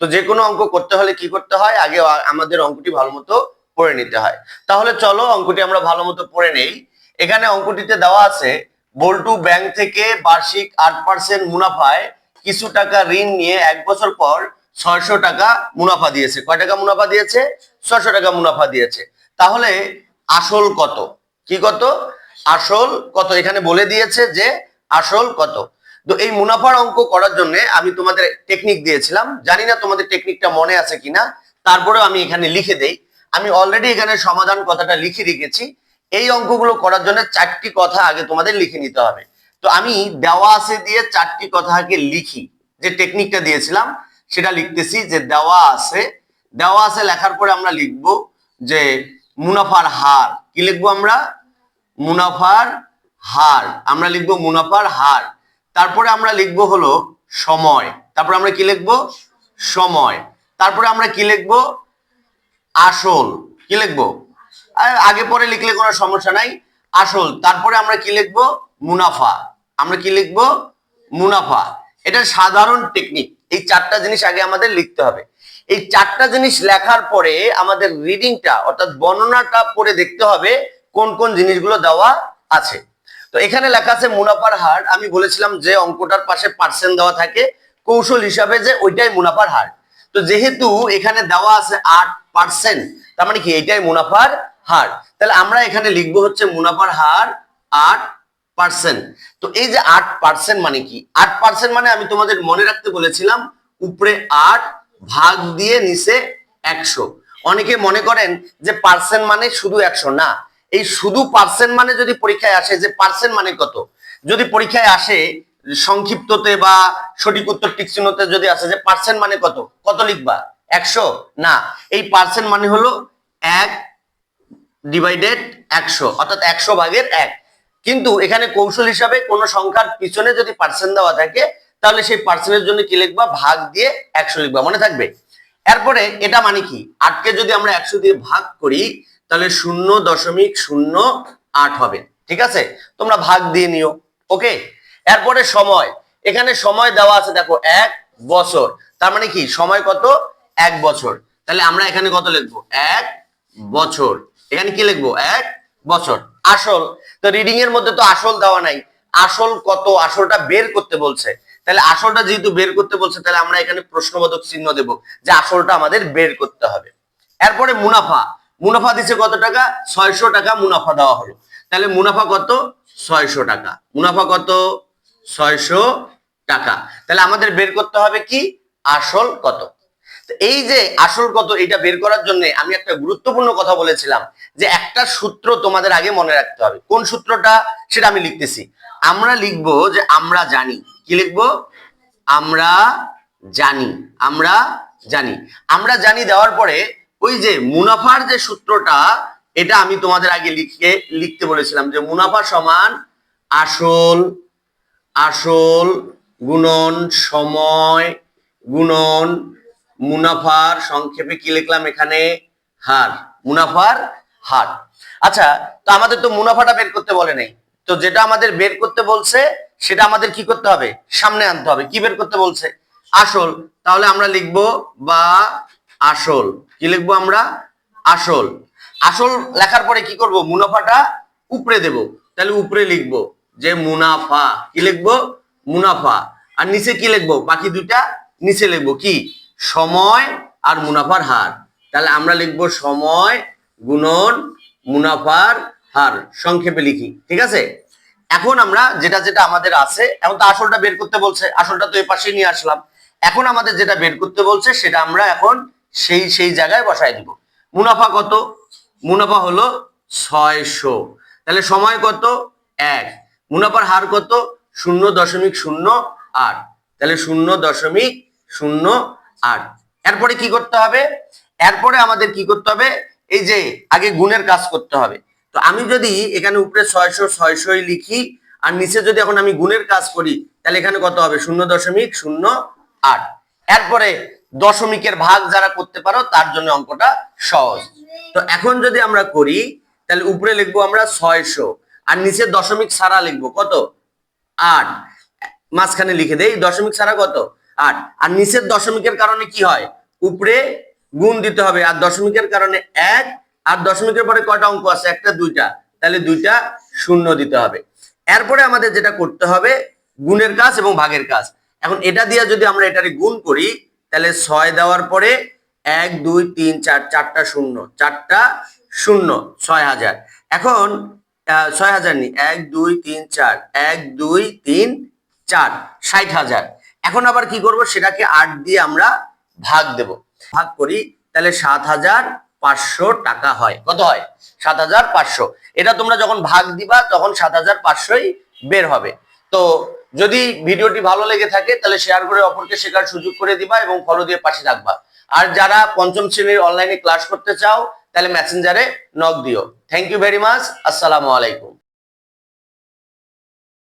তো যে কোনো অঙ্ক করতে হলে কি করতে হয়? আগে আমাদের অঙ্কটি ভালো মতো পড়ে নিতে হয়। তাহলে চলো অঙ্কটি আমরা ভালো মতো পড়ে নেই। এখানে অঙ্কটিতে দেওয়া আছে, বল্টু ব্যাংক থেকে বার্ষিক আট পার্সেন্ট মুনাফায় কিছু টাকা ঋণ নিয়ে এক বছর পর ছয়শো টাকা মুনাফা দিয়েছে। কয় টাকা মুনাফা দিয়েছে? ছয়শো টাকা মুনাফা দিয়েছে। তাহলে আসল কত? কি কত? আসল কত? এখানে বলে দিয়েছে যে আসল কত। তো এই মুনাফার অঙ্ক করার জন্য আমি তোমাদের টেকনিক দিয়েছিলাম। জানি না তোমাদের টেকনিকটা মনে আছে কিনা, তারপরেও আমি এখানে লিখে দেই। আমি অলরেডি এখানে সমাধান কথাটা লিখে রেখেছি। এই অঙ্কগুলো করার জন্য চারটি কথা আগে তোমাদের লিখে নিতে হবে। তো আমি দেওয়া আছে দিয়ে চারটি কথা আগে লিখি। যে টেকনিকটা দিয়েছিলাম, সেটা লিখতেছি যে দেওয়া আছে। দেওয়া আছে লেখার পরে আমরা লিখব যে মুনাফার হার। কি লিখব আমরা? মুনাফার হার। আমরা লিখব মুনাফার হার। তারপরে আমরা লিখব হলো সময়। তারপরে আমরা কি লিখব? সময়। তারপরে আমরা কি লিখব? আসল। কি লিখব? আগে পরে লিখলে কোনো সমস্যা নাই। আসল। তারপরে আমরা কি লিখব? মুনাফা। আমরা কি লিখব? মুনাফা। এটা সাধারণ টেকনিক এই চারটা জিনিস আগে আমাদের লিখতে হবে। এই চারটা জিনিস লেখার পরে আমাদের রিডিংটা অর্থাৎ বর্ণনাটা পড়ে দেখতে হবে কোন কোন জিনিসগুলো দেওয়া আছে। তো এখানে লেখা আছে মুনাফার হার। আমি বলেছিলাম যে অঙ্কটার পাশে পার্সেন্ট দেওয়া থাকে, কৌশল হিসাবে যে ওইটাই মুনাফার হার। তো যেহেতু এখানে দেওয়া আছে আট পার্সেন্ট তার মানে কি এটাই মুনাফার হার। তাহলে আমরা এখানে লিখব হচ্ছে মুনাফার হার আট পার্সেন্ট তো এই যে আট পার্সেন্ট মানে কি? আট পার্সেন্ট মানে আমি তোমাদের মনে রাখতে বলেছিলাম, উপরে আট ভাগ দিয়ে নিচে একশো। অনেকে মনে করেন যে পার্সেন্ট মানে শুধু একশো, না। এই শুধু পার্সেন্ট মানে যদি পরীক্ষায় আসে, যে পার্সেন্ট মানে কত? যদি পরীক্ষায় আসে, সংক্ষিপ্ততে বা সঠিক উত্তর টিক চিহ্নতে যদি আসে, যে পার্সেন্ট মানে কত? কত লিখবা? একশো? না। এই পার্সেন্ট মানে হলো এক ডিভাইডেড একশো, অর্থাৎ একশো ভাগের এক। কিন্তু এখানে কৌশল হিসাবে কোন সংখ্যার পিছনে যদি পার্সেন্ট দেওয়া থাকে, তাহলে সেই পার্সেন্টের জন্য কি লিখবা? ভাগ দিয়ে একশো লিখবা। মনে থাকবে? এরপরে এটা মানে কি? আটকে যদি আমরা একশো দিয়ে ভাগ করি তাহলে শূন্য দশমিক শূন্য আট হবে। ঠিক আছে? তোমরা ভাগ দিয়ে নিও। ওকে? এরপরে সময়। এখানে সময় দেওয়া আছে, দেখো, এক বছর। তার মানে কি? সময় কত? এক বছর। তাহলে আমরা এখানে কত লিখব? এক বছর। এখানে কি লিখব? এক বছর। আসল। তো রিডিং এর মধ্যে তো আসল দেওয়া নাই। আসল কত? আসলটা বের করতে বলছে। তাহলে আসলটা যেহেতু বের করতে বলছে, তাহলে আমরা এখানে প্রশ্নবোধক চিহ্ন দেব যে আসলটা আমাদের বের করতে হবে। এরপরে মুনাফা। মুনাফা দিছে কত টাকা? ছয়শো টাকা মুনাফা দেওয়া হলো। তাহলে মুনাফা কত? ছয়শো টাকা। মুনাফা কত? ছয়শো টাকা। তাহলে আমাদের বের করতে হবে কি? আসল কত? এই যে আসল কত, এটা বের করার জন্য আমি একটা গুরুত্বপূর্ণ কথা বলেছিলাম যে একটা সূত্র তোমাদের আগে মনে রাখতে হবে। কোন সূত্রটা? সেটা আমি লিখতেছি। আমরা লিখব যে আমরা জানি। কি লিখব? আমরা জানি। আমরা জানি। আমরা জানি দেওয়ার পরে ওই যে মুনাফার যে সূত্রটা, এটা আমি তোমাদের আগে লিখে, লিখতে বলেছিলাম যে মুনাফা সমান আসল আসল গুণন সময়, গুণন মুনাফার সংক্ষেপে কি লিখলাম এখানে? হার, মুনাফার হার। আচ্ছা তো আমাদের তো মুনাফাটা বের করতে বলে নাই। তো যেটা আমাদের বের করতে বলছে, সেটা আমাদের কি করতে হবে? সামনে আনতে হবে। কি বের করতে বলছে? আসল। তাহলে আমরা লিখব বা আসল। কি লিখব আমরা? আসল। আসল লেখার পরে কি করব? মুনাফাটা উপরে দেব। তাহলে উপরে লিখব যে মুনাফা। কি লিখব? মুনাফা। আর নিচে কি লিখব? বাকি দুইটা নিচে লিখব কি? সময় আর মুনাফার হার। তাহলে আমরা লিখব সময় গুণন মুনাফার হার। সংক্ষেপে লিখি, ঠিক আছে? এখন আমরা যেটা যেটা আমাদের আছে, এখন তো আসলটা বের করতে বলছে, আসলটা তো এ পাশে নিয়ে আসলাম। এখন আমাদের যেটা বের করতে বলছে, সেটা আমরা এখন সেই সেই জায়গায় বসায় দিব। মুনাফা কত? মুনাফা হলো ছয়শো। তাহলে সময় কত? এক। মুনাফার হার কত? শূন্য দশমিক শূন্য আট। তাহলে শূন্য দশমিক শূন্য আট। এরপরে কি করতে হবে? এরপরে আমাদের কি করতে হবে? এই যে, আগে গুণের কাজ করতে হবে। তো আমি যদি এখানে উপরে ছয়শো, ছয়শই লিখি, আর নিচে যদি এখন আমি গুণের কাজ করি, তাহলে এখানে কত হবে? শূন্য দশমিক শূন্য আট। এরপরে দশমিকের ভাগ যারা করতে পারো, তার জন্য অঙ্কটা সহজ। তো এখন যদি আমরা করি, তাহলে উপরে লিখব আমরা ছয়শো, আর নিচে দশমিক ছাড়া লিখব কত? আট। মাঝখানে লিখে দেই, দশমিক ছাড়া কত? আট। আর নিচের দশমিকের কারণে কি হয়? উপরে গুণ দিতে হবে, আর দশমিকের কারণে এক, আর দশমিকের পরে কয়টা অঙ্ক আছে? একটা, দুইটা। তাহলে দুইটা শূন্য দিতে হবে। এরপরে আমাদের যেটা করতে হবে, গুণের কাজ এবং ভাগের কাজ। এখন এটা দিয়ে যদি আমরা এটারে গুণ করি তাহলে ছয় দেওয়ার পরে এক, দুই, তিন, চার, চারটা শূন্য চারটা শূন্য, ছয় হাজার। এখন ছয় হাজার নি, এক, দুই, তিন, চার, এক, দুই, তিন, চার, ষাট হাজার। এখন আবার কি করব? সেটাকে আট দিয়ে আমরা ভাগ দেব। ভাগ করি, তাহলে সাত হাজার পাঁচশো টাকা হয়। কত হয়? সাত হাজার পাঁচশো। এটা তোমরা যখন ভাগ দিবা, তখন সাত হাজার পাঁচশোই বের হবে। তো যদি ভিডিওটি ভালো লেগে থাকে, তাহলে শেয়ার করে অপরকে শেখার সুযোগ করে দিবা এবং ফলো দিয়ে পাশে থাকবা। আর যারা পঞ্চম শ্রেণির অনলাইনে ক্লাস করতে চাও, তাহলে মেসেঞ্জারে নক দিও। থ্যাংক ইউ ভেরি মাচ আসসালামু আলাইকুম